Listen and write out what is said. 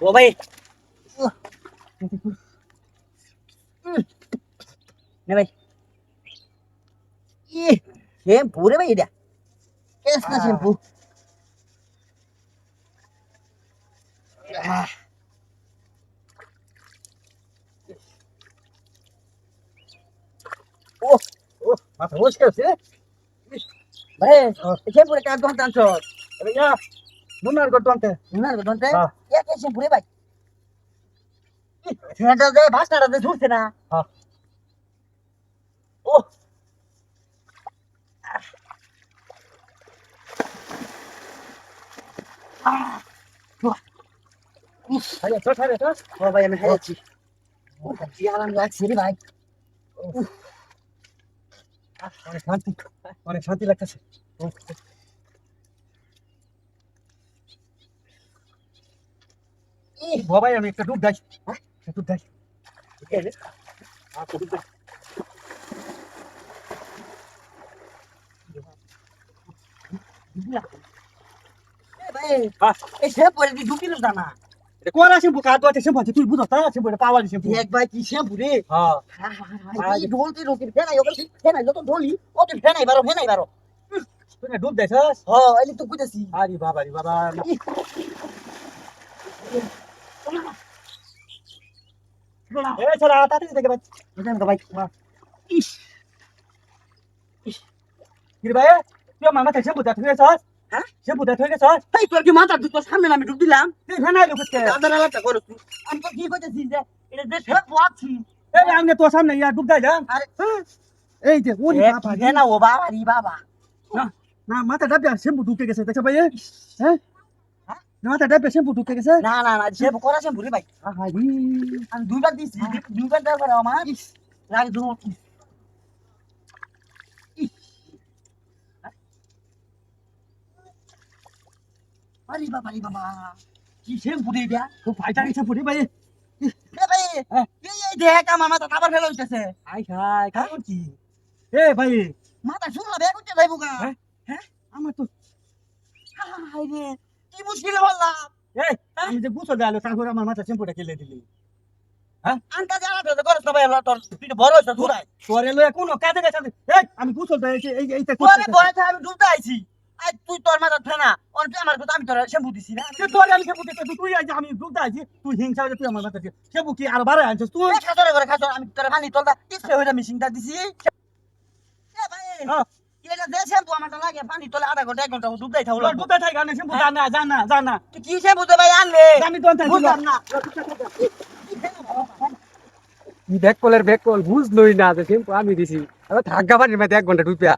ও ভাই নে ভাই ই শ্যাম্পু রে ভাই এটা কেসনা শ্যাম্পু ও ও মাথা বসে আছে ভাই শ্যাম্পু রে কাজ করতে আনছো Ya, munar ko tuante. না দন্তে হ্যাঁ। ইয়া কে শ্যাম্পু রে ভাই সেটা দে ভাষাটা দে ঝুরছে না হ্যাঁ। ও Ayo, tos, ayo, tos. ও ভাই আমি হারিয়েছি কি আরাম লাগছে রে ভাই অনেক শান্তি অনেক শান্তি লাগতেছে ই বাবাই আমি একটা ডুব দেয় হ্যাঁ একটা ডুব দেয় ডুব দেয় এ ভাই হ্যাঁ এই তুই হ্যাঁ তুই না ছাড়া তাড়াতাড়ি দেখে ভাই বুঝলেন তো ভাই ইস। ইস। কি ভাই তুই আমার মাথায় শ্যাম্পু দেখ হয়ে হ্যাঁ? শ্যাম্পু দেখ হয়ে গেছস? এই তোর কি মাথা দুটো সামনে আমি ঢুক দিলাম? তুই ফেনাই লুকতে দাদা আলাদা করো তুই আমি তো কি কইতাছি যে? এটা যে শ্যাম্পু আছে। এই আমি তোর সামনে ইয়া ডুব দেয় আরে এই যে ওরে বাবা রে। না ও বাবা রে বাবা। না না মাথা ডাবে শ্যাম্পু ঢুকে গেছে দেখছ ভাই হ্যাঁ? হ্যাঁ? না মাথা ডাবে শ্যাম্পু ঢুকে গেছে না না না শ্যাম্পু করা শ্যাম্পু রে ভাই। আমি দুইবার দিছি দুইবার দেওয়ার পরে আমার লাগে দু আরে বাবা রে বাবা কি শ্যাম্পু রে এটা? তো ফাইটা গেছে পুরি ভাই। এ ভাই হ্যাঁ। এই দেখ আমার মাথা আবার ফেলে হইতেছে। আই খাই কারণ কি? এ ভাই। মাথা শুনলা করতে যাইবো গা। হ্যাঁ? আমার তো হাই রে। কি মুশকিলে বললাম? আমি যে গুছো দেয়ালো তারপরে আমার মাথা শ্যাম্পুটা কেলে দিলি? এই আমি আইছি। আই তুই তোর মাথা ফেনা অন আমার কথা আমি তোর শ্যাম্পু দিছি না। তোরে আমি শ্যাম্পু তুই আজ আমি ডুব দাইছি তুই হিংসা হয়ে তুই আমার মাথা শ্যাম্পু কি আর বারে আনছিস তুই? খাসরে করে খাসর আমি তোর পানি তোলদা ইচ্ছে হইরা মিশিংটা দিছি। ভাই হ্যাঁ। এটা শ্যাম্পু লাগে পানি তোলে আধা ঘণ্টা এক ঘণ্টা ডুবতেই থাকল তোর ডুব দেয় গানে শ্যাম্পু জানা জানা জানা। তুই কি শ্যাম্পু দে ভাই আনলে? আমি তো আনতে বুঝলাম না। ব্যাক কলের ব্যাক কল বুঝলই না যে শ্যাম্পু আমি দিছি। ধাক্কা পানির মধ্যে এক ঘণ্টা ডুবিয়া